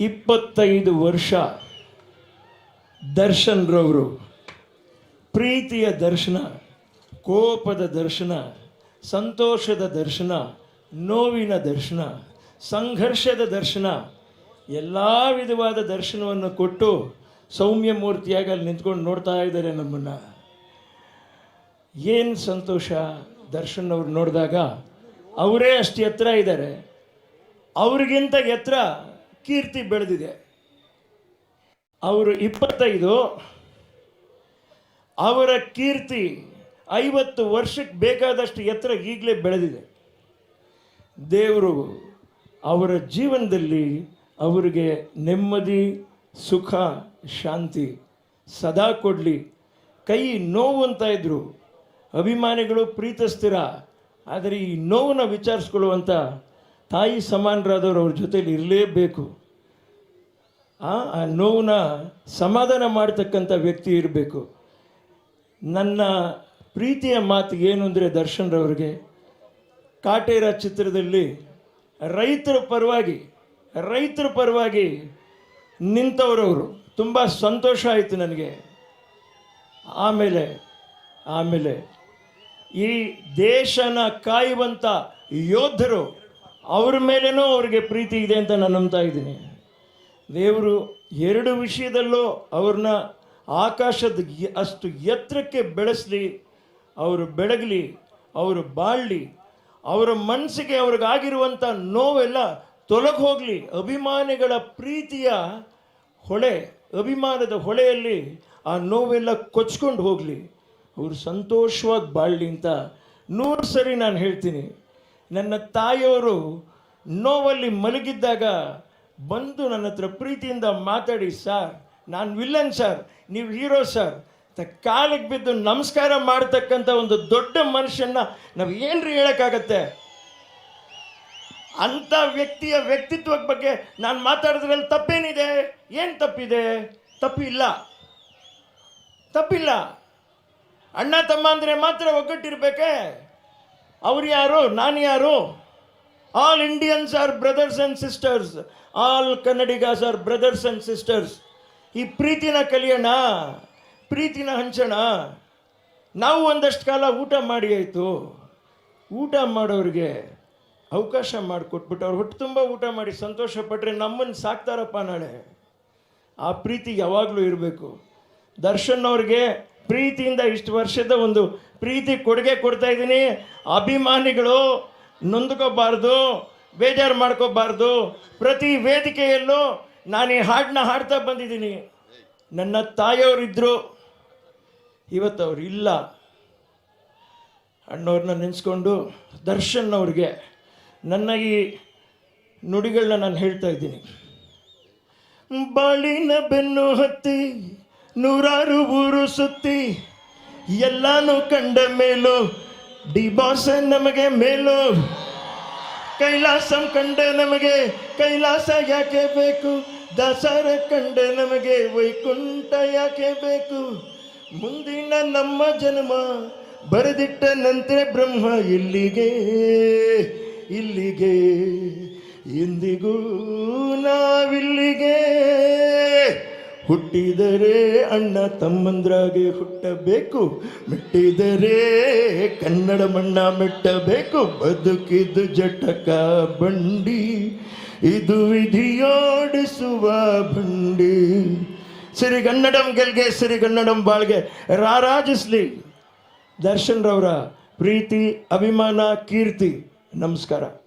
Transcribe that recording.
ಇಪ್ಪತ್ತೈದು ವರ್ಷ ದರ್ಶನ್ರವರು, ಪ್ರೀತಿಯ ದರ್ಶನ, ಕೋಪದ ದರ್ಶನ, ಸಂತೋಷದ ದರ್ಶನ, ನೋವಿನ ದರ್ಶನ, ಸಂಘರ್ಷದ ದರ್ಶನ, ಎಲ್ಲ ವಿಧವಾದ ದರ್ಶನವನ್ನು ಕೊಟ್ಟು ಸೌಮ್ಯ ಮೂರ್ತಿಯಾಗಿ ಅಲ್ಲಿ ನಿಂತ್ಕೊಂಡು ನೋಡ್ತಾ ಇದ್ದಾರೆ ನಮ್ಮನ್ನು. ಏನು ಸಂತೋಷ ದರ್ಶನ್ ಅವ್ರು ನೋಡಿದಾಗ? ಅವರೇ ಅಷ್ಟು ಎತ್ತರ ಇದ್ದಾರೆ. ಅವ್ರಿಗಿಂತ ಎತ್ತರ ಕೀರ್ತಿ ಬೆಳೆದಿದೆ. ಅವರು ಇಪ್ಪತ್ತೈದು, ಅವರ ಕೀರ್ತಿ ಐವತ್ತು ವರ್ಷಕ್ಕೆ ಬೇಕಾದಷ್ಟು ಎತ್ತರ ಈಗಲೇ ಬೆಳೆದಿದೆ. ದೇವರು ಅವರ ಜೀವನದಲ್ಲಿ ಅವರಿಗೆ ನೆಮ್ಮದಿ, ಸುಖ, ಶಾಂತಿ ಸದಾ ಕೊಡಲಿ. ಕೈ ನೋವು ಅಂತ ಇದ್ದರು ಅಭಿಮಾನಿಗಳು ಪ್ರೀತಿಸ್ತೀರ ಆದರೆ ಈ ನೋವನ್ನು ವಿಚಾರಿಸ್ಕೊಳ್ಳುವಂಥ ತಾಯಿ ಸಮಾನರಾದವರು ಅವ್ರ ಜೊತೇಲಿ ಇರಲೇಬೇಕು. ಆ ನೋವನ್ನ ಸಮಾಧಾನ ಮಾಡ್ತಕ್ಕಂಥ ವ್ಯಕ್ತಿ ಇರಬೇಕು. ನನ್ನ ಪ್ರೀತಿಯ ಮಾತು ಏನು ಅಂದರೆ ದರ್ಶನ್ರವ್ರಿಗೆ ಕಾಟೇರ ಚಿತ್ರದಲ್ಲಿ ರೈತರ ಪರವಾಗಿ ರೈತರ ಪರವಾಗಿ ನಿಂತವರವರು, ತುಂಬ ಸಂತೋಷ ಆಯಿತು ನನಗೆ. ಆಮೇಲೆ ಆಮೇಲೆ ಈ ದೇಶನ ಕಾಯುವಂಥ ಯೋಧರು ಅವ್ರ ಮೇಲೇನೂ ಅವ್ರಿಗೆ ಪ್ರೀತಿ ಇದೆ ಅಂತ ನಾನು ನಂಬ್ತಾ ಇದ್ದೀನಿ. ದೇವರು ಎರಡು ವಿಷಯದಲ್ಲೂ ಅವ್ರನ್ನ ಆಕಾಶದ ಅಷ್ಟು ಎತ್ತರಕ್ಕೆ ಬೆಳೆಸಲಿ, ಅವರು ಬೆಳಗಲಿ, ಅವರು ಬಾಳಲಿ, ಅವರ ಮನಸ್ಸಿಗೆ ಅವ್ರಿಗಾಗಿರುವಂಥ ನೋವೆಲ್ಲ ತೊಲಗಿ ಹೋಗಲಿ ಅಭಿಮಾನಿಗಳ ಪ್ರೀತಿಯ ಹೊಳೆ, ಅಭಿಮಾನದ ಹೊಳೆಯಲ್ಲಿ ಆ ನೋವೆಲ್ಲ ಕೊಚ್ಕೊಂಡು ಹೋಗಲಿ. ಅವರು ಸಂತೋಷವಾಗಿ ಬಾಳಲಿ ಅಂತ ನೂರು ಸರಿ ನಾನು ಹೇಳ್ತೀನಿ. ನನ್ನ ತಾಯಿಯವರು ನೋವಲ್ಲಿ ಮಲಗಿದ್ದಾಗ ಬಂದು ನನ್ನ ಹತ್ರ ಪ್ರೀತಿಯಿಂದ ಮಾತಾಡಿ, ಸರ್, ನಾನು ವಿಲ್ಲನ್, ಸರ್. ನೀವು ಹೀರೋ, ಸರ್. ಅಂತ ಕಾಲಿಗೆ ಬಿದ್ದು ನಮಸ್ಕಾರ ಮಾಡ್ತಕ್ಕಂಥ ಒಂದು ದೊಡ್ಡ ಮನುಷ್ಯನ್ನ ನಾವು ಏನ್ರಿ ಹೇಳೋಕ್ಕಾಗತ್ತೆ? ಅಂಥ ವ್ಯಕ್ತಿಯ ವ್ಯಕ್ತಿತ್ವದ ಬಗ್ಗೆ ನಾನು ಮಾತಾಡಿದ್ರಲ್ಲಿ ತಪ್ಪೇನಿದೆ? ಏನು ತಪ್ಪಿದೆ? ತಪ್ಪಿಲ್ಲ. ತಪ್ಪಿಲ್ಲ. ಅಣ್ಣ, ತಮ್ಮ ಅಂದರೆ ಮಾತ್ರ ಒಗ್ಗಟ್ಟಿರ್ಬೇಕೆ? ಅವ್ರು ಯಾರು? ನಾನು ಯಾರು? All Indians are brothers and sisters all Kannadigas are brothers and sisters ಈ ಪ್ರೀತಿನ ಕಲಿಯೋಣ, ಪ್ರೀತಿನ ಹಂಚೋಣ. ನಾವು ಒಂದಷ್ಟು ಕಾಲ ಊಟ ಮಾಡಿ ಆಯಿತು. ಊಟ ಮಾಡೋರಿಗೆ ಅವಕಾಶ ಮಾಡಿಕೊಟ್ಬಿಟ್ಟು ಅವ್ರು ಹೊಟ್ಟೆ ತುಂಬ ಊಟ ಮಾಡಿ ಸಂತೋಷ ಪಟ್ಟರೆ ನಮ್ಮನ್ನು ಸಾಕ್ತಾರಪ್ಪ ನಾಳೆ. ಆ ಪ್ರೀತಿ ಯಾವಾಗಲೂ ಇರಬೇಕು. ದರ್ಶನ್ ಅವ್ರಿಗೆ ಪ್ರೀತಿಯಿಂದ ಇಷ್ಟು ವರ್ಷದ ಒಂದು ಪ್ರೀತಿ ಕೊಡುಗೆ ಕೊಡ್ತಾ ಇದ್ದೀನಿ. ಅಭಿಮಾನಿಗಳು ನೊಂದ್ಕೋಬಾರ್ದು, ಬೇಜಾರು ಮಾಡ್ಕೋಬಾರ್ದು. ಪ್ರತಿ ವೇದಿಕೆಯಲ್ಲೂ ನಾನು ಈ ಹಾಡನ್ನ ಹಾಡ್ತಾ ಬಂದಿದ್ದೀನಿ. ನನ್ನ ತಾಯಿಯವರಿದ್ದರು ಇವತ್ತು ಅವ್ರು ಇಲ್ಲ. ಅಣ್ಣವ್ರನ್ನ ನೆನೆಸ್ಕೊಂಡು ದರ್ಶನ್ ಅವ್ರಿಗೆ ನನ್ನ ಈ ನುಡಿಗಳನ್ನ ನಾನು ಹೇಳ್ತಾ ಇದ್ದೀನಿ. ಬಾಳಿನ ಬೆನ್ನು ಹತ್ತಿ, ನೂರಾರು ಊರು ಸುತ್ತಿ, ಎಲ್ಲಾನು ಕಂಡ ಮೇಲೂ ಡಿ ಬಾಸ್ ನಮಗೆ ಮೇಲು. ಕೈಲಾಸಂ ಕಂಡೆ ನಮಗೆ, ಕೈಲಾಸ ಯಾಕೆ ಬೇಕು? ದಸರ ಕಂಡೆ ನಮಗೆ, ವೈಕುಂಠ ಯಾಕೆ ಬೇಕು? ಮುಂದಿನ ನಮ್ಮ ಜನ್ಮ, ಬರೆದಿಟ್ಟ ನಂತರ ಬ್ರಹ್ಮ ಇಲ್ಲಿಗೆ ಇಲ್ಲಿಗೆ. ಎಂದಿಗೂ ನಾವಿಲ್ಲಿಗೆ. ಹುಟ್ಟಿದರೆ ಅಣ್ಣ ತಮ್ಮಂದ್ರಾಗೆ ಹುಟ್ಟಬೇಕು, ಮೆಟ್ಟಿದರೆ ಕನ್ನಡ ಮಣ್ಣ ಮೆಟ್ಟಬೇಕು, ಬದುಕಿದು ಜಟಕ ಬಂಡಿ, ಇದು ವಿಧಿಯೋಡಿಸುವ ಬಂಡಿ. ಸಿರಿಗನ್ನಡಂ ಗೆಲ್ಗೆ, ಸಿರಿಗನ್ನಡಂ ಬಾಳ್ಗೆ, ರಾರಾಜಿಸ್ಲಿ. ದರ್ಶನ್ ರವರ ಪ್ರೀತಿ, ಅಭಿಮಾನ, ಕೀರ್ತಿ, ನಮಸ್ಕಾರ.